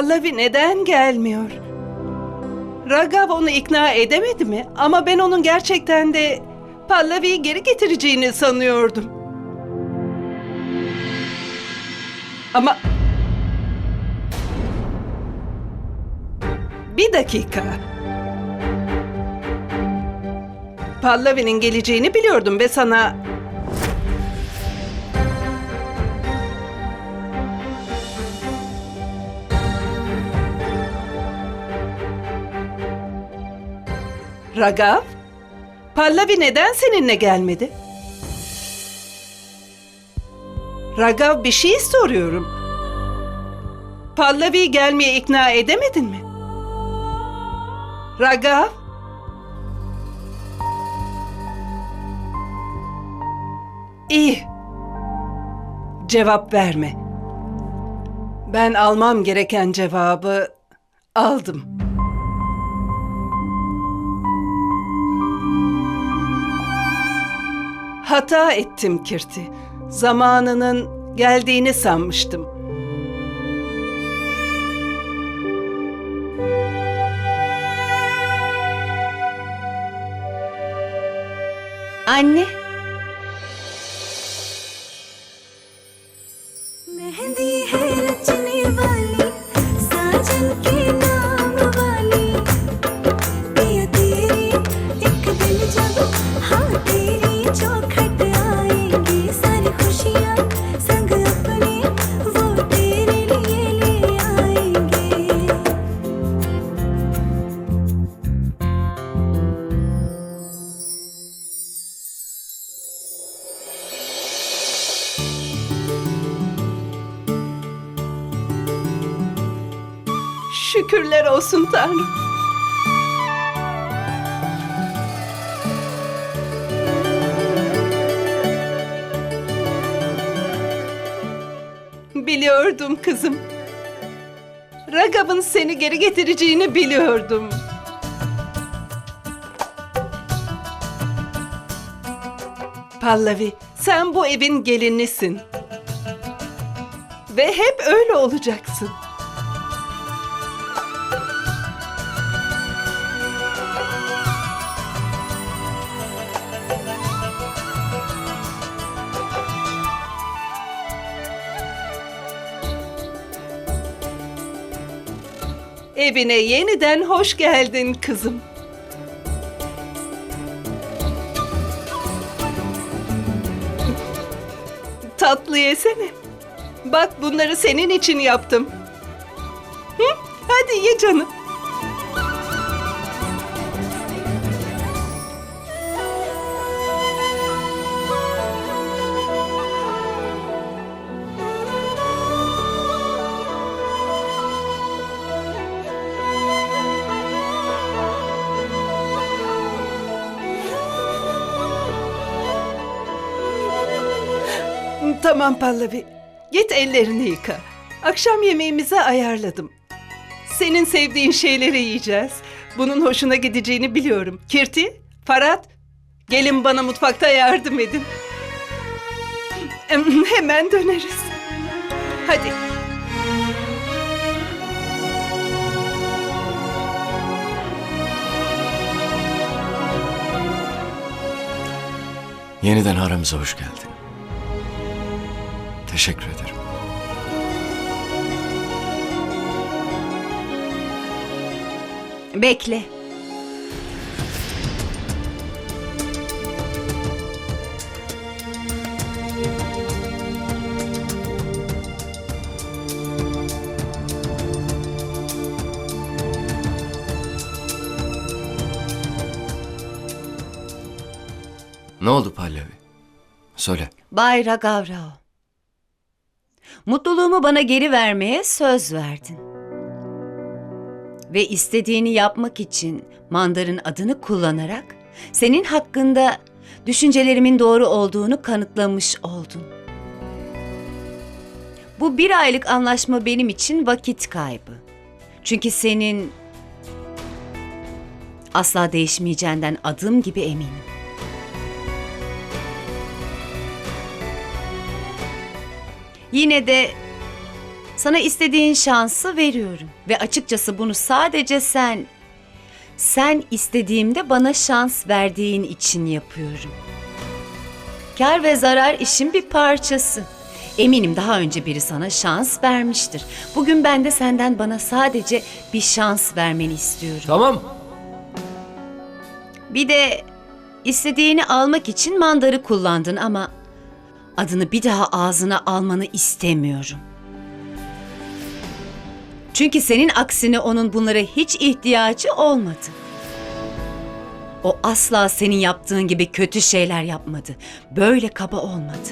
Pallavi neden gelmiyor? Ragav onu ikna edemedi mi? Ama ben onun gerçekten de Pallavi'yi geri getireceğini sanıyordum. Ama... Bir dakika. Pallavi'nin geleceğini biliyordum ve sana Ragav, Pallavi neden seninle gelmedi? Ragav bir şey soruyorum. Pallavi'yi gelmeye ikna edemedin mi? Ragav? İyi. Cevap verme. Ben almam gereken cevabı aldım. Hata ettim Kirti. Zamanının geldiğini sanmıştım. Anne, Şükürler olsun Tanrım. Biliyordum kızım. Ragav'ın seni geri getireceğini biliyordum. Pallavi, sen bu evin gelinisin. Ve hep öyle olacaksın. Evine yeniden hoş geldin kızım. Tatlı yesene. Bak bunları senin için yaptım. Hı? Hadi ye canım. Tamam Pallavi. Git ellerini yıka. Akşam yemeğimizi ayarladım. Senin sevdiğin şeyleri yiyeceğiz. Bunun hoşuna gideceğini biliyorum. Kirti, Farat, gelin bana mutfakta yardım edin. Em, Hemen döneriz. Hadi. Yeniden aramıza hoş geldin. Teşekkür ederim. bekle. Ne oldu Pallavi? Söyle. Bay Ragavrao. Mutluluğumu bana geri vermeye söz verdin. Ve istediğini yapmak için Mandar'ın adını kullanarak senin hakkında düşüncelerimin doğru olduğunu kanıtlamış oldun. Bu bir aylık anlaşma benim için vakit kaybı. Çünkü senin asla değişmeyeceğinden adım gibi eminim. Yine de Sana istediğin şansı veriyorum ve açıkçası bunu sadece sen sen istediğimde bana şans verdiğin için yapıyorum. Kar ve zarar işin bir parçası. Eminim daha önce biri sana şans vermiştir. Bugün ben de senden bana sadece bir şans vermeni istiyorum. Tamam. Bir de istediğini almak için mandarı kullandın ama adını bir daha ağzına almanı istemiyorum. Çünkü senin aksine onun bunlara hiç ihtiyacı olmadı. O asla senin yaptığın gibi kötü şeyler yapmadı. Böyle kaba olmadı.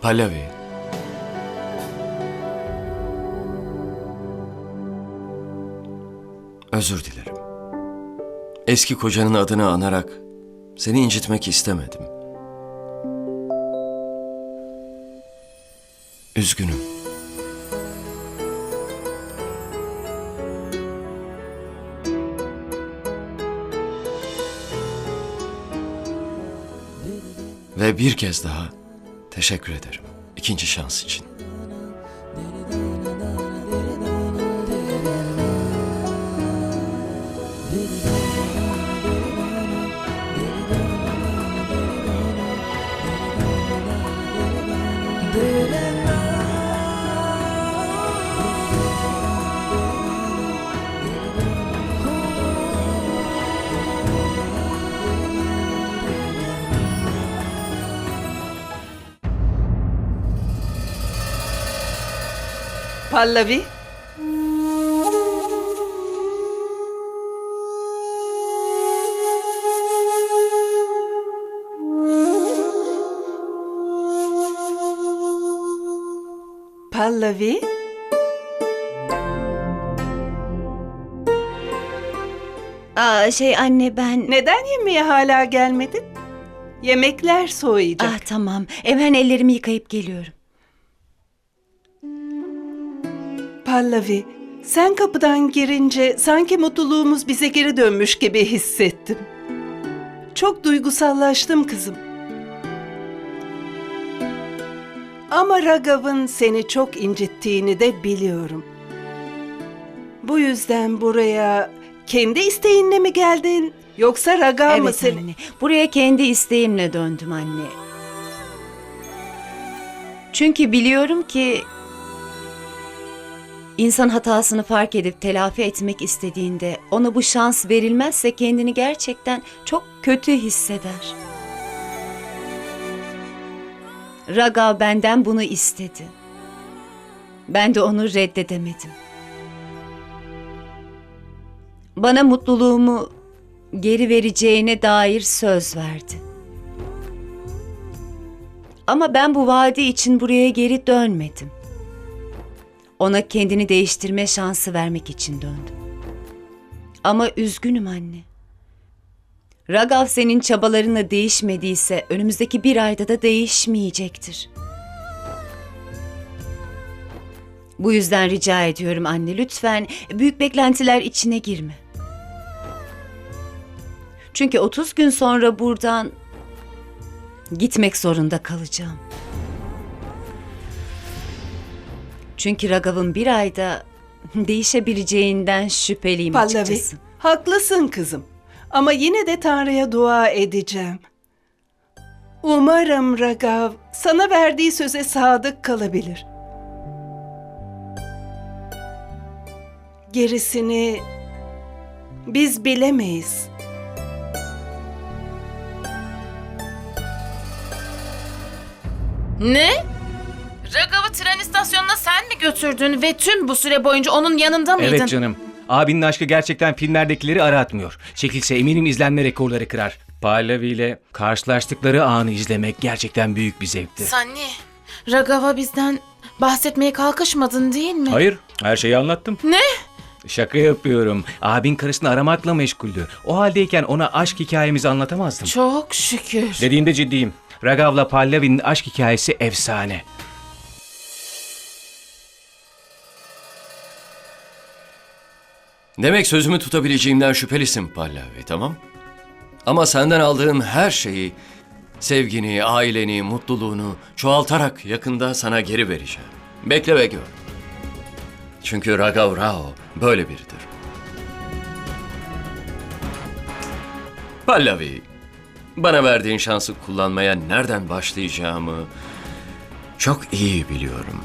Pallavi. Özür dilerim. Eski kocanın adını anarak seni incitmek istemedim. Üzgünüm. Ve bir kez daha teşekkür ederim. ikinci şans için. Pallavi. Pallavi. Aa, şey anne ben... Neden yemeğe hala gelmedin? Yemekler soğuyacak. Ah tamam. Hemen ellerimi yıkayıp geliyorum. Pallavi, sen kapıdan girince sanki mutluluğumuz bize geri dönmüş gibi hissettim. Çok duygusallaştım kızım. Ama Ragav'ın seni çok incittiğini de biliyorum. Bu yüzden buraya kendi isteğinle mi geldin yoksa Ragav mı evet seni? anne. Buraya kendi isteğimle döndüm anne. Çünkü biliyorum ki insan hatasını fark edip telafi etmek istediğinde ona bu şans verilmezse kendini gerçekten çok kötü hisseder. Raga benden bunu istedi. Ben de onu reddedemedim. Bana mutluluğumu geri vereceğine dair söz verdi. Ama ben bu vaadi için buraya geri dönmedim. Ona kendini değiştirme şansı vermek için döndüm. Ama üzgünüm anne. Ragav senin çabalarınla değişmediyse önümüzdeki bir ayda da değişmeyecektir. Bu yüzden rica ediyorum anne lütfen büyük beklentiler içine girme. Çünkü 30 gün sonra buradan gitmek zorunda kalacağım. Çünkü Ragav'ın bir ayda değişebileceğinden şüpheliyim Pallavi, açıkçası. haklısın kızım. Ama yine de Tanrı'ya dua edeceğim. Umarım Ragav sana verdiği söze sadık kalabilir. Gerisini biz bilemeyiz. Ne? Ragav'ı tren istasyonuna sen mi götürdün ve tüm bu süre boyunca onun yanında mıydın? Evet canım. Abinin aşkı gerçekten filmlerdekileri aratmıyor. Çekilse eminim izlenme rekorları kırar. Pallavi ile karşılaştıkları anı izlemek gerçekten büyük bir zevkti. Sani, Ragav'a bizden bahsetmeye kalkışmadın değil mi? Hayır, her şeyi anlattım. Ne? Şaka yapıyorum. Abin karısını aramakla meşguldü. O haldeyken ona aşk hikayemizi anlatamazdım. Çok şükür. Dediğimde ciddiyim. Ragav'la Pallavi'nin aşk hikayesi efsane. Demek sözümü tutabileceğimden şüphelisin Pallavi, tamam? Ama senden aldığım her şeyi, sevgini, aileni, mutluluğunu çoğaltarak yakında sana geri vereceğim. Bekle ve gör. Çünkü Ragav Rao böyle biridir. Pallavi, bana verdiğin şansı kullanmaya nereden başlayacağımı çok iyi biliyorum.